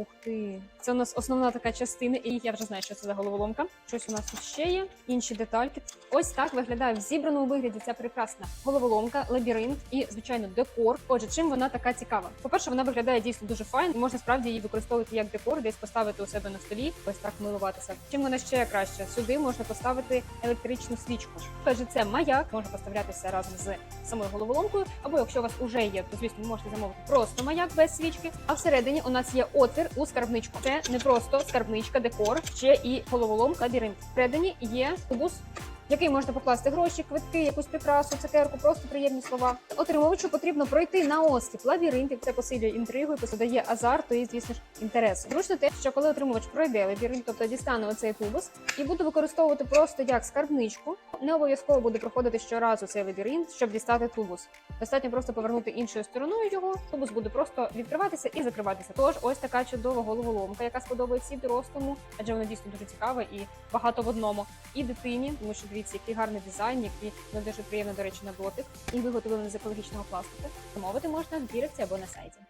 Ух ти. Це у нас основна така частина, і я вже знаю, що це за головоломка. Щось у нас тут ще є. Інші детальки. Ось так виглядає в зібраному вигляді ця прекрасна головоломка, лабіринт і, звичайно, декор. Отже, чим вона така цікава? По-перше, вона виглядає дійсно дуже файно. Можна справді її використовувати як декор, десь поставити у себе на столі, ось так милуватися. Чим вона ще краще? Сюди можна поставити електричну свічку. Отже, це маяк може поставлятися разом з самою головоломкою. Або якщо у вас уже є, то звісно ви можете замовити просто маяк без свічки. А всередині у нас є отвір у скарбничку. Це не просто скарбничка, декор, ще і головоломка, лабіринт. Всередині є тубус. Який можна покласти гроші, квитки, якусь прикрасу, цукерку, просто приємні слова. Отримувачу потрібно пройти на оскіп лабіринтів. Це посилює інтригу і додає азарту і, звісно ж, інтересу. Зручно те, що коли отримувач пройде лабіринт, тобто дістане оцей тубус і буде використовувати просто як скарбничку, не обов'язково буде проходити щоразу цей лабіринт, щоб дістати тубус. Достатньо просто повернути іншою стороною його. Тубус буде просто відкриватися і закриватися. Тож ось така чудова головоломка, яка сподобається і дорослому, адже вона дійсно дуже цікава і багато в одному. І дитині, тому що дивіться, який гарний дизайн, який ну, дуже приємно, до речі, на дотик, і виготовлений з екологічного пластику. Замовити можна в дірекці або на сайті.